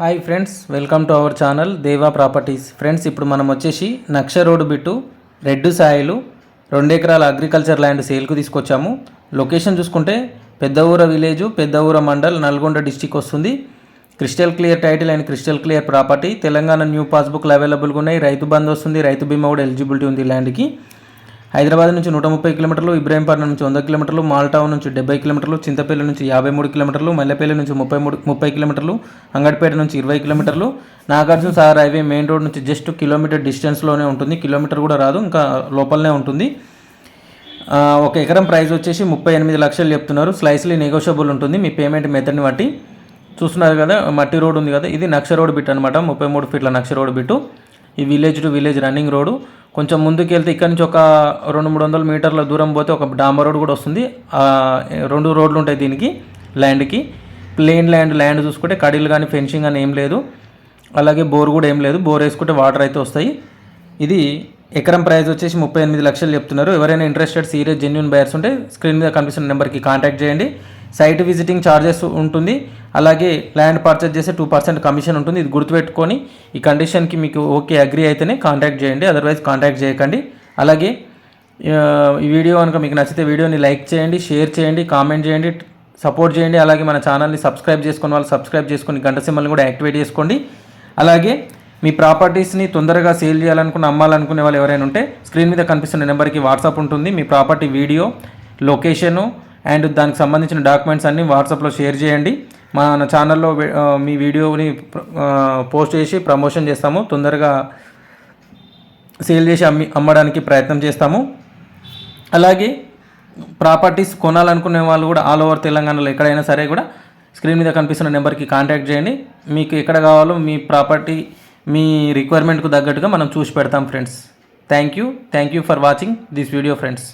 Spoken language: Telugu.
Hi friends welcome to our channel Deva properties. Friends ఇప్పుడు మనం వచ్చేసి నక్ష రోడ్డు బిట్టు రెడ్డు సాయిలు రెండు ఎకరాల అగ్రికల్చర్ ల్యాండ్ సేల్కు తీసుకొచ్చాము. లొకేషన్ చూసుకుంటే పెద్ద ఊర విలేజ్ పెద్ద ఊర మండల్ నల్గొండ డిస్టిక్ వస్తుంది. Crystal clear title and crystal clear property. Telangana new పాస్బుక్లు అవైలబుల్గా ఉన్నాయి. రైతు బంద్ వస్తుంది రైతు బీమా కూడా ఎలిజిబిలిటీ ఉంది ల్యాండ్కి. హైదరాబాద్ నుంచి నూట ముప్పై కిలోమీటర్లు ఇబ్రాహీంపట్నం నుంచి వంద కిలోమీటర్లు మాల్టౌన్ నుంచి డెబ్బై కిలోమీటర్లు చింతపల్లి నుంచి యాభై మూడు కిలోమీటర్లు మల్లెపల్లి నుంచి ముప్పై మూడు ముప్పై కిలోమీటర్లు అంగడిపేట నుంచి ఇరవై కిలోమీటర్లు Nagarjuna Sagar highway main road నుంచి జస్ట్ కిలోమీటర్ డిస్టెన్స్లోనే ఉంటుంది. కిలోమీటర్ కూడా రాదు ఇంకా లోపలనే ఉంటుంది. ఒక ఎకరం ప్రైస్ వచ్చేసి ముప్పై ఎనిమిది లక్షలు చెప్తున్నారు. స్లైస్లీ నెగోషియబుల్ ఉంటుంది. మీ పేమెంట్ మెథడ్ని బట్టి చూస్తున్నారు కదా మట్టి రోడ్ ఉంది కదా ఇది నక్ష రోడ్ బిట్ అనమాట ముప్పై మూడు ఫీట్ల నక్ష రోడ్ బిట్టు. ఈ village to village running road కొంచెం ముందుకు వెళ్తే ఇక్కడ నుంచి ఒక రెండు మూడు వందల మీటర్ల దూరం పోతే ఒక డాంబర్ రోడ్ కూడా వస్తుంది. రెండు రోడ్లు ఉంటాయి దీనికి ల్యాండ్కి ప్లేన్ ల్యాండ్ ల్యాండ్ చూసుకుంటే కడీలు కానీ ఫెన్సింగ్ అని ఏం లేదు. అలాగే బోర్ కూడా ఏం లేదు. బోర్ వేసుకుంటే వాటర్ అయితే వస్తాయి. ఇది ఎకరం ప్రైస్ వచ్చేసి ముప్పై ఎనిమిది లక్షలు చెప్తున్నారు. ఎవరైనా ఇంట్రెస్టెడ్ సీరియస్ జెన్యున్ బయర్స్ ఉంటే స్క్రీన్ మీద కనిపిస్తున్న నెంబర్కి కాంటాక్ట్ చేయండి. సైట్ విజిటింగ్ ఛార్జెస్ ఉంటుంది. అలాగే ల్యాండ్ పర్చేజ్ చేస్తే టూ పర్సెంట్ కమిషన్ ఉంటుంది. ఇది గుర్తుపెట్టుకొని ఈ కండిషన్కి మీకు ఓకే అగ్రి అయితేనే కాంటాక్ట్ చేయండి. అదర్వైజ్ కాంటాక్ట్ చేయకండి. అలాగే ఈ వీడియో కనుక మీకు నచ్చితే వీడియోని లైక్ చేయండి షేర్ చేయండి కామెంట్ చేయండి సపోర్ట్ చేయండి. అలాగే మన ఛానల్ని సబ్స్క్రైబ్ చేసుకున్న వాళ్ళు సబ్స్క్రైబ్ చేసుకొని గంట సింబల్ని కూడా యాక్టివేట్ చేసుకోండి. అలాగే మీ ప్రాపర్టీస్ని తొందరగా సేల్ చేయాలనుకున్న అమ్మాలనుకునే వాళ్ళు ఎవరైనా ఉంటే స్క్రీన్ మీద కనిపిస్తున్న నెంబర్కి వాట్సాప్ ఉంటుంది. మీ ప్రాపర్టీ వీడియో లొకేషను అండ్ దానికి సంబంధించిన డాక్యుమెంట్స్ అన్నీ వాట్సాప్లో షేర్ చేయండి. మన ఛానల్లో మీ వీడియోని పోస్ట్ చేసి ప్రమోషన్ చేస్తాము. తొందరగా సేల్ చేసి అమ్మి అమ్మడానికి ప్రయత్నం చేస్తాము. అలాగే ప్రాపర్టీస్ కొనాలనుకునే వాళ్ళు కూడా ఆల్ ఓవర్ తెలంగాణలో ఎక్కడైనా సరే కూడా స్క్రీన్ మీద కనిపిస్తున్న నెంబర్కి కాంటాక్ట్ చేయండి. మీకు ఎక్కడ కావాలో మీ ప్రాపర్టీ మీ రిక్వైర్మెంట్కు తగ్గట్టుగా మనం చూసి పెడతాం friends. Thank you. Thank you for watching this video friends.